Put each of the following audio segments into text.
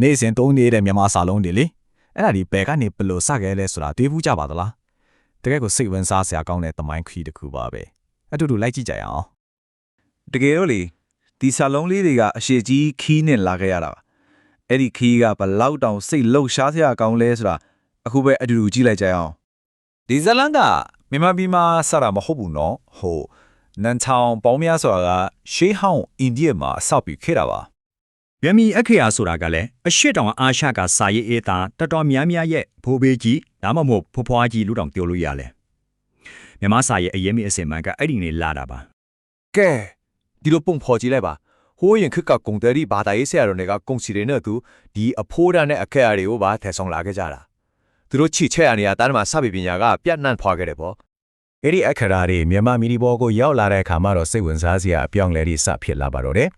နေစဉ်သုံးနေတဲ့မြန်မာစာလုံးတွေလေအဲ့ဒါဒီဘယ်ကနေဘယ်လို့စခဲ့လဲဆိုတာတွေးဘူးကြပါသလားတကယ်ကိုစိတ်ဝင်စားစရာကောင်းတဲ့သမိုင်းခရီးတစ်ခုပါပဲအတူတူလိုက်ကြည့်ကြရအောင်တကယ်တော့လေဒီဆာလုံးလေးတွေကအရှိကြီးခီးနဲ့လာခဲ့ရတာပါအဲ့ဒီခီးကဘလောက်တောင်စိတ်လှုပ်ရှားစရာကောင်းလဲဆိုတာအခုပဲအတူတူကြည့်လိုက်ကြရအောင်ဒီဇလန်ကမြန်မာပြည်မှာစတာမဟုတ်ဘူးနော်ဟိုနန်ချောင်ပေါင်းများဆိုတာကရှေးဟောင်းအိန္ဒိယမှာဆောက်ပြီးခဲ့တာပါ မြမီအခရာဆိုတာကလည်းအရှိတောင်အာရှကစာရေးအေးသားတော်တော်များများရဲ့ဘိုးဘေးကြီးဒါမှမဟုတ်ဖွားဖွားကြီးလူတောင်ပြောလို့ရလဲမြန်မာစာရေးအရေးမီအစင်မှန်ကအဲ့ဒီနေလာတာပါကဲဒီလိုပုံဖော်ကြည့်လိုက်ပါဟိုးရင်ခက်ကဂုံတယ်ဒီဘာသာရေးဆရာတော်တွေကဂုံစီတွေနဲ့သူဒီအဖိုးတန်းနဲ့အခက်အရာတွေကိုပါထည့်ဆောင်လာခဲ့ကြတာသူတို့ချီချက်ရနေရတာမှာစပပညာကပြတ်နှံ့ဖွာခဲ့တယ်ပေါ့အဲ့ဒီအခရာတွေမြန်မာမီဒီဘောကိုရောက်လာတဲ့အခါမှာတော့စိတ်ဝင်စားစရာအပြောင်းလဲတွေစဖြစ်လာပါတော့တယ်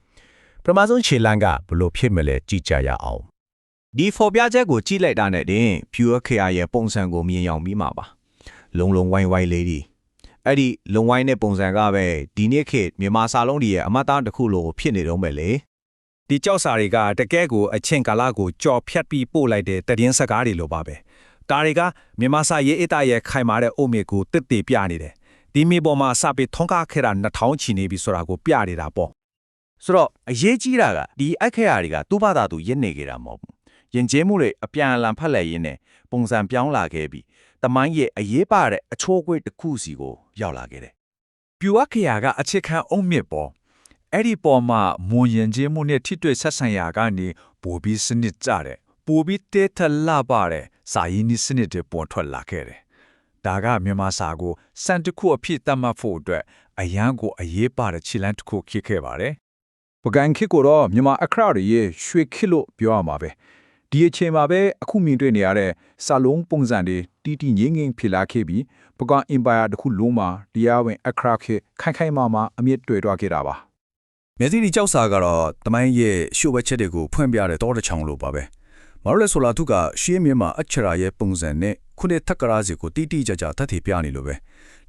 ပထမဆုံးခြေလမ်းကဘလို့ဖြစ်မလဲကြည့်ကြရအောင်ဒီဖော်ပြချက်ကိုကြည့်လိုက်တာနဲ့တင်ဖြူအခရာရဲ့ပုံစံကိုမြင်ရောက်ပြီးမှာပါလုံလုံဝိုင်းဝိုင်းလေးဒီအဲ့ဒီလုံဝိုင်းတဲ့ပုံစံကပဲဒီနေ့ခေတ်မြန်မာစာလုံးတွေရဲ့အမတ်သားတစ်ခုလိုဖြစ်နေတော့မယ်လေဒီကြောက်စာတွေကတကယ်ကိုအချင်းကာလကိုကြော်ဖြတ်ပြီးပို့လိုက်တဲ့တည်င်းစကားတွေလိုပါပဲဒါတွေကမြန်မာစာရေးအတရဲ့ခိုင်မာတဲ့အုတ်မြစ်ကိုတစ်တည်ပြနေတယ်ဒီမြေပေါ်မှာစပြီးထုံးကားခဲ့တာ2000ချီနေပြီဆိုတာကိုပြနေတာပေါ့ ဆိုတော့အရေးကြီးတာကဒီအခရာတွေကသူ့ဘာသာသူရစ်နေကြတာမဟုတ်ဘူးယဉ်ကျေးမှုတွေအပြန်အလှန်ဖက်လက်ရင်းနဲ့ပုံစံပြောင်းလာခဲ့ပြီးတမိုင်းရဲ့အရေးပါတဲ့အချိုးအကွေ့တစ်ခုစီကိုရောက်လာခဲ့တယ်ပြူအခရာကအချစ်ခံအုံမြစ်ပေါ်အဲ့ဒီပေါ်မှာမွန်ရင်ချင်းမှုနဲ့ထိတွေ့ဆက်ဆံရာကနေပိုပြီးစနစ်ကြတဲ့ပိုပြီးတဲထလာပါတဲ့စာရင်းနည်းစနစ်တွေပေါ်ထွက်လာခဲ့တယ်ဒါကမြန်မာစာကိုစံတစ်ခုအဖြစ်သတ်မှတ်ဖို့အတွက်အရန်ကိုအရေးပါတဲ့ခြေလှမ်းတစ်ခုဖြစ်ခဲ့ပါတယ် ပကံခေတ်ကိုတော့မြန်မာအခရတွေရဲ့ရွှေခေတ်လို့ပြောရမှာပဲဒီအချိန်မှာပဲအခုမြင်တွေ့နေရတဲ့စာလုံးပုံစံတွေတီတီငင်းငင်းဖြစ်လာခဲ့ပြီးပကအင်ပါယာတစ်ခုလုံးမှာတရားဝင်အခရခေတ်ခိုင်ခိုင်မာမာအမြင့်တွေ့သွားခဲ့တာပါမျက်စိဒီကြောက်စာကတော့တမိုင်းရဲ့ရှို့ဝက်ချက်တွေကိုဖွင့်ပြတဲ့တောတစ်ချောင်းလိုပါပဲမတော်လဲဆိုလာသူကရှေးမြမှာအချရာရဲ့ပုံစံနဲ့ခုနှစ်ထက်ကရာစီကိုတိတိကျကျတတ်ထီပြနေလို့ပဲ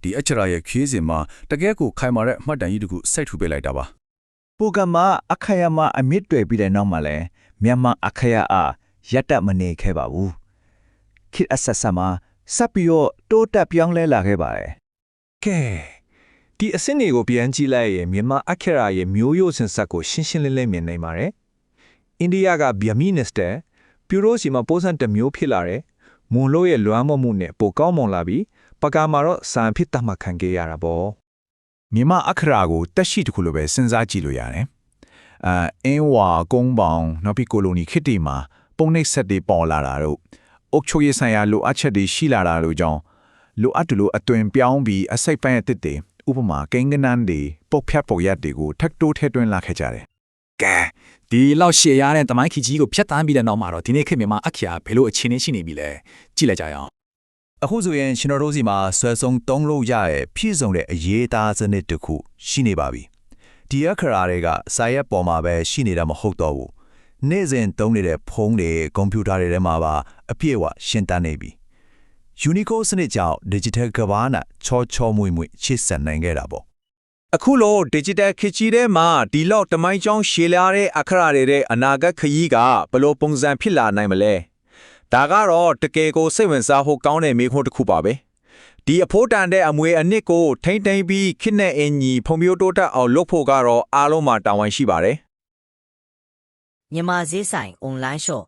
ဒီအချရာရဲ့ခီးစဉ်မှာတကယ်ကိုခိုင်မာတဲ့အမှတ်တမ်းကြီးတစ်ခုစိုက်ထူပေးလိုက်တာပါ ပိုကမအခရမအမြင့်တွေ့ပြီးတဲ့နောက်မှာလဲမြန်မာအခရအားရက်တက်မနေခဲ့ပါဘူးခိအဆက်ဆက်မှာစပ်ပြီးတော့တိုးတက်ပြောင်းလဲလာခဲ့ပါတယ်ကဲဒီအစင်းတွေကိုပြန်ကြည့်လိုက်ရင်မြန်မာအခရာရဲ့မျိုးရိုးစင်ဆက်ကိုရှင်းရှင်းလင်းလင်းမြင်နိုင်ပါတယ်အိန္ဒိယကဗျမီနစ္စတာပြူရိုစီမှာပိုးစံတစ်မျိုးဖြစ်လာတယ်မွန်လို့ရဲ့လွမ်းမမှုနဲ့ပိုကောင်းမွန်လာပြီးပကာမှာတော့စံဖြစ်တတ်မှတ်ခံခဲ့ရတာပေါ့ မြန်မာအခရာကိုတက်ရှိတစ်ခုလိုပဲစဉ်းစားကြည့်လို့ရတယ်။အာအင်းဝါကုန်းပေါင်နောက်ပြီးကိုလိုနီခေတ်တီမှာပုံနှိပ်ဆက်တွေပေါ်လာတာတို့အုတ်ချိုရေးဆိုင်ရာလိုအပ်ချက်တွေရှိလာတာတို့ကြောင့်လိုအပ်တယ်လို့အသွင်ပြောင်းပြီးအစိတ်ပိုင်းအသစ်တွေဥပမာကိန်းကနန်းတွေပုတ်ဖြတ်ပုတ်ရက်တွေကိုထက်တိုးထဲတွင်းလာခဲ့ကြတယ်ကဲဒီလောက်ရှေ့ရတဲ့တမိုင်းခီကြီးကိုဖျက်တမ်းပြီးတဲ့နောက်မှာတော့ဒီနေ့ခေတ်မြန်မာအခရာဘယ်လိုအခြေအနေရှိနေပြီလဲကြည့်လိုက်ကြရအောင် အခုဆိုရင်ရှင်တော်တို့စီမှာဆွဲဆုံးသုံးလို့ရရဲ့ဖြည့်စုံတဲ့အရေးသားစနစ်တစ်ခုရှိနေပါပြီဒီအခရာတွေကစာရက်ပေါ်မှာပဲရှိနေတာမဟုတ်တော့ဘူးနေ့စဉ်သုံးနေတဲ့ဖုန်းတွေကွန်ပျူတာတွေထဲမှာပါအပြည့်အဝရှင်းတန်းနေပြီ Unicode စနစ်ကြောင့် digital ကဘာနာချောချောမွေ့မွေ့ချစ်ဆက်နိုင်ခဲ့တာပေါ့အခုလို digital ခေတ်ကြီးထဲမှာဒီလောက်တမိုင်းကြောင်းရှည်လာတဲ့အခရာတွေရဲ့အနာဂတ်ခရီးကဘယ်လိုပုံစံဖြစ်လာနိုင်မလဲ ဒါကတော့တကယ်ကိုစိတ်ဝင်စားဖို့ကောင်းတဲ့မိခွန်းတစ်ခုပါပဲဒီအဖို့တန်တဲ့အမွေအနှစ်ကိုထိမ့်သိမ့်ပြီးခစ်နဲ့အင်ကြီးဖုံပြိုးတိုးတက်အောင်လုပ်ဖို့ကတော့အားလုံးမှာတာဝန်ရှိပါတယ်မြန်မာဈေးဆိုင်အွန်လိုင်းရှော့